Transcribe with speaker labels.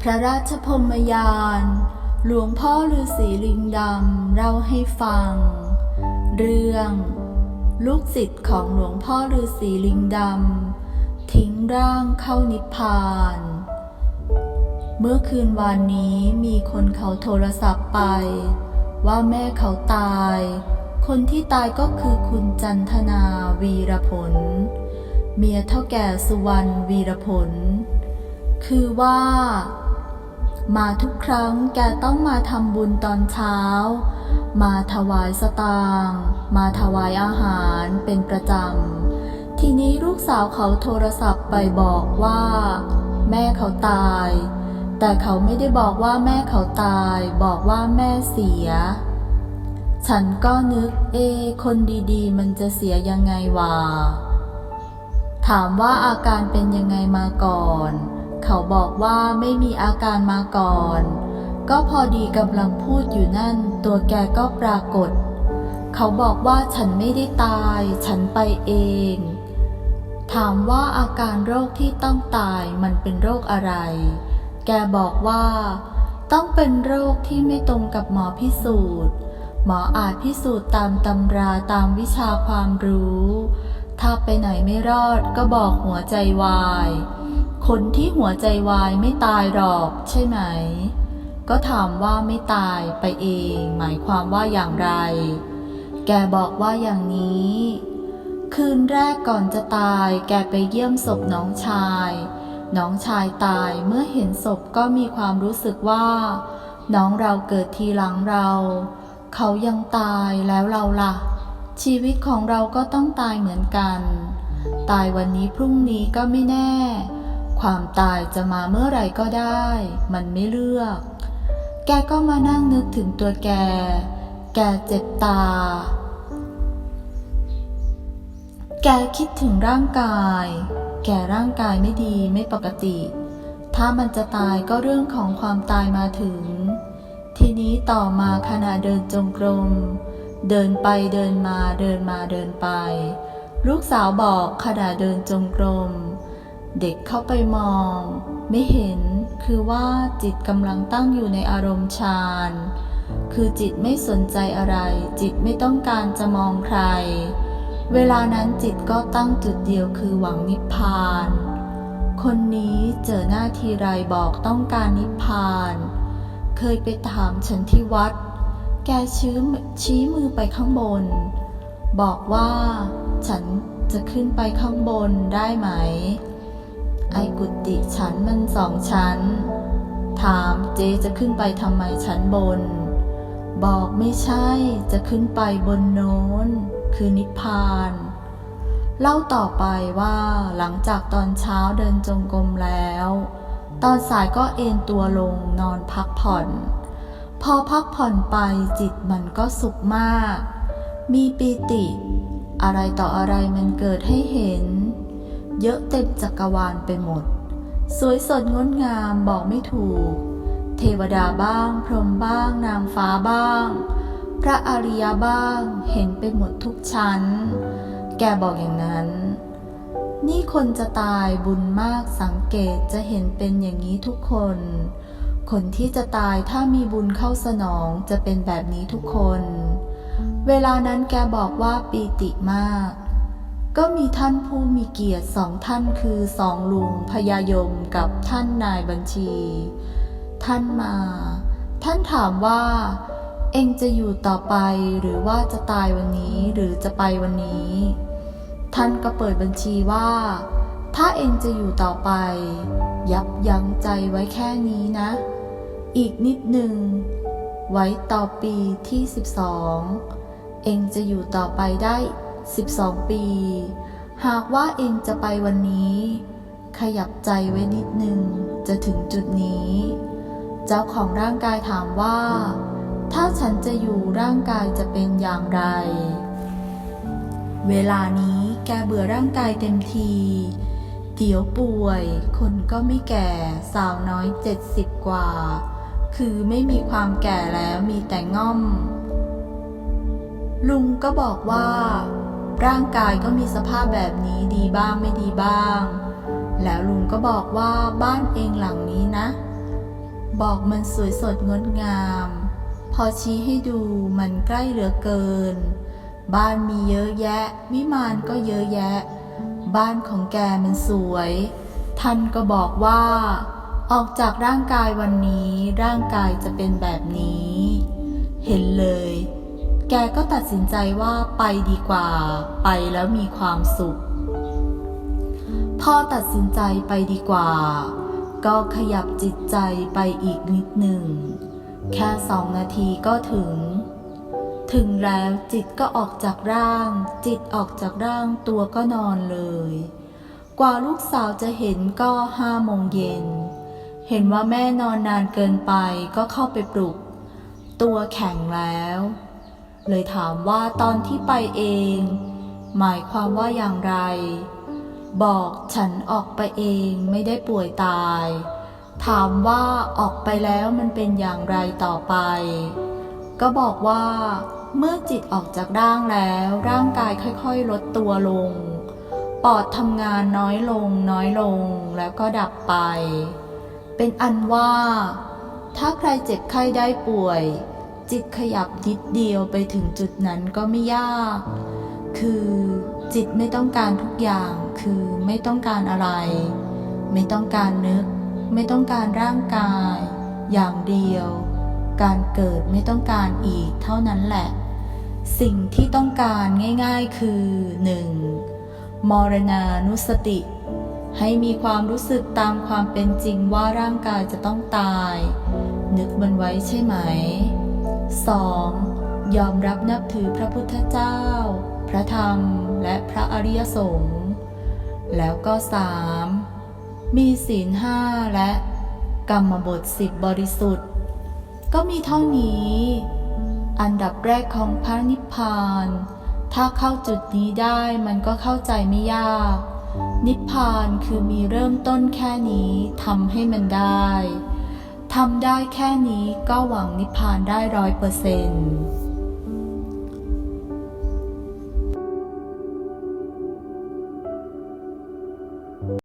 Speaker 1: พระราชพรมยาน หลวงพ่อฤาษีลิงดำเล่าให้ฟัง เรื่อง ลูกศิษย์ของหลวงพ่อฤาษีลิงดำทิ้งร่างเข้านิพพาน เมื่อคืนวานนี้มีคนเขาโทรศัพท์ไป ว่าแม่เขาตาย คนที่ตายก็คือคุณจันทนาวีรผล เมียเท่าแก่สุวรรณวีรผล คือว่า มาทุกครั้งแกต้องมาทำบุญตอนเช้า มาถวายสตางค์มาถวายอาหารเป็นประจำ ทีนี้ลูกสาวเขาโทรศัพท์ไปบอกว่า แม่เขาตาย แต่เขาไม่ได้บอกว่าแม่เขาตาย บอกว่าแม่เสีย ฉันก็นึกเอ คนดีๆ มันจะเสียยังไงวะถามว่าอาการเป็นยังไงมาก่อน เขาบอกว่าไม่มีอาการมาก่อน ก็พอดีกำลังพูดอยู่นั่น ตัวแกก็ปรากฏ เขาบอกว่าฉันไม่ได้ตาย ฉันไปเอง ถามว่าอาการโรคที่ต้องตายมันเป็นโรคอะไร แกบอกว่า ต้องเป็นโรคที่ไม่ตรงกับหมอพิสูจน์ หมออาจพิสูจน์ตามตำราตามวิชาความรู้ ถ้าไปไหนไม่รอดก็บอกหัวใจวาย คนที่หัวใจวายไม่ตายหรอกใช่ไหม ก็ถามว่าไม่ตายไปเอง หมายความว่าอย่างไร แกบอกว่าอย่างนี้ คืนแรกก่อนจะตาย แกไปเยี่ยมศพน้องชาย น้องชายตายเมื่อเห็นศพก็มีความรู้สึกว่า น้องเราเกิดทีหลังเรา เขายังตายแล้วเราล่ะ ชีวิตของเราก็ต้องตายเหมือนกัน ตายวันนี้พรุ่งนี้ก็ไม่แน่ ความตายจะมาเมื่อไรก็ได้ มันไม่เลือก แกก็มานั่งนึกถึงตัวแก แกเจ็บตา แกคิดถึงร่างกาย แกร่างกายไม่ดีไม่ปกติ ถ้ามันจะตายก็เรื่องของความตายมาถึง ทีนี้ต่อมาขณะเดินจงกรม เดินไปเดินมาเดินมาเดินไป ลูกสาวบอกขณะเดินจงกรม เด็กเข้าไปมอง ไม่เห็นคือว่าจิตกำลังตั้งอยู่ในอารมณ์ฌานคือจิตไม่สนใจอะไร จิตไม่ต้องการจะมองใคร เวลานั้นจิตก็ตั้งจุดเดียวคือหวังนิพพาน คนนี้เจอหน้าทีไรบอกต้องการนิพพาน เคยไปถามฉันที่วัด แกชี้ชี้มือไปข้างบน บอกว่า ฉันจะขึ้นไปข้างบนได้ไหม ไอกุฏิฉันมันสองชั้น ถามเจจะขึ้นไปทำไมชั้นบน บอกไม่ใช่จะขึ้นไปบนโน้น คือนิพพาน เล่าต่อไปว่าหลังจากตอนเช้าเดินจงกรมแล้ว ตอนสายก็เอนตัวลงนอนพักผ่อน พอพักผ่อนไปจิตมันก็สุขมาก มีปีติ อะไรต่ออะไรมันเกิดให้เห็น เยอะเต็มจักรวาลไปหมด สวยสดงดงามบอกไม่ถูก เทวดาบ้าง พรหมบ้าง นางฟ้าบ้าง พระอริยบ้างเห็นไปหมดทุกชั้น แกบอกอย่างนั้น นี่คนจะตายบุญมากสังเกตจะเห็นเป็นอย่างนี้ทุกคน คนที่จะตายถ้ามีบุญเข้าสนองจะเป็นแบบนี้ทุกคน เวลานั้นแกบอกว่าปีติมาก ก็มีท่านผู้มีเกียรติสองท่านคือสองลุงพญายมกับท่านนายบัญชี ท่านมา ท่านถามว่า เองจะอยู่ต่อไปหรือว่าจะตายวันนี้หรือจะไปวันนี้ ท่านก็เปิดบัญชีว่า ถ้าเองจะอยู่ต่อไป ยับยั้งใจไว้แค่นี้นะ อีกนิดหนึ่งไว้ต่อปีที่ 12 เองจะอยู่ต่อไปได้ 12 ปี หากว่าเองจะไปวันนี้ ขยับใจไว้นิดหนึ่งจะถึงจุดนี้ เจ้าของร่างกายถามว่า ถ้าฉันจะอยู่ร่างกายจะเป็นอย่างไร เวลานี้แกเบื่อร่างกายเต็มทีเดี๋ยวป่วย คนก็ไม่แก่สาวน้อยเจ็ดสิบกว่า คือไม่มีความแก่แล้วมีแต่ง่อม ลุงก็บอกว่า ร่างกายก็มีสภาพแบบนี้ดีบ้างไม่ดีบ้าง แล้วลุงก็บอกว่าบ้านเองหลังนี้นะ บอกมันสวยสดงดงาม พอชี้ให้ดูมันใกล้เหลือเกิน บ้านมีเยอะแยะ วิมานก็เยอะแยะ บ้านของแกมันสวย ท่านก็บอกว่า ออกจากร่างกายวันนี้ร่างกายจะเป็นแบบนี้ เห็นเลย แกก็ตัดสินใจว่าไปดีกว่า ไปแล้วมีความสุข พอตัดสินใจไปดีกว่า ก็ขยับจิตใจไปอีกนิดหนึ่ง แค่สองนาทีก็ถึง ถึงแล้วจิตก็ออกจากร่าง จิตออกจากร่างตัวก็นอนเลย กว่าลูกสาวจะเห็นก็ห้าโมงเย็น เห็นว่าแม่นอนนานเกินไปก็เข้าไปปลุก ตัวแข็งแล้ว เลยถามว่าตอนที่ไปเอง หมายความว่าอย่างไร บอกฉันออกไปเองไม่ได้ป่วยตาย ถามว่าออกไปแล้วมันเป็นอย่างไรต่อไป ก็บอกว่า เมื่อจิตออกจากร่างแล้ว ร่างกายค่อยๆลดตัวลง ปอดทำงานน้อยลงน้อยลงแล้วก็ดับไป เป็นอันว่า ถ้าใครเจ็บไข้ได้ป่วย จิตขยับนิดเดียวไปถึงจุดนั้นก็ไม่ยาก คือจิตไม่ต้องการทุกอย่าง คือไม่ต้องการอะไร ไม่ต้องการนึก ไม่ต้องการร่างกาย อย่างเดียว การเกิดไม่ต้องการอีกเท่านั้นแหละ สิ่งที่ต้องการง่ายๆคือ 1. มรณานุสติ ให้มีความรู้สึกตามความเป็นจริงว่าร่างกายจะต้องตาย นึกมันไว้ใช่ไหม 2. ยอมรับนับถือพระพุทธเจ้า พระธรรม และพระอริยสงฆ์แล้วก็ 3. มีศีลห้าและกรรมบทสิบบริสุทธิ์ ก็มีเท่านี้ อันดับแรกของพระนิพพาน ถ้าเข้าจุดนี้ได้มันก็เข้าใจไม่ยาก นิพพานคือมีเริ่มต้นแค่นี้ทำให้มันได้ ทำได้แค่นี้ก็หวังนิพพานได้ร้อยเปอร์เซ็นต์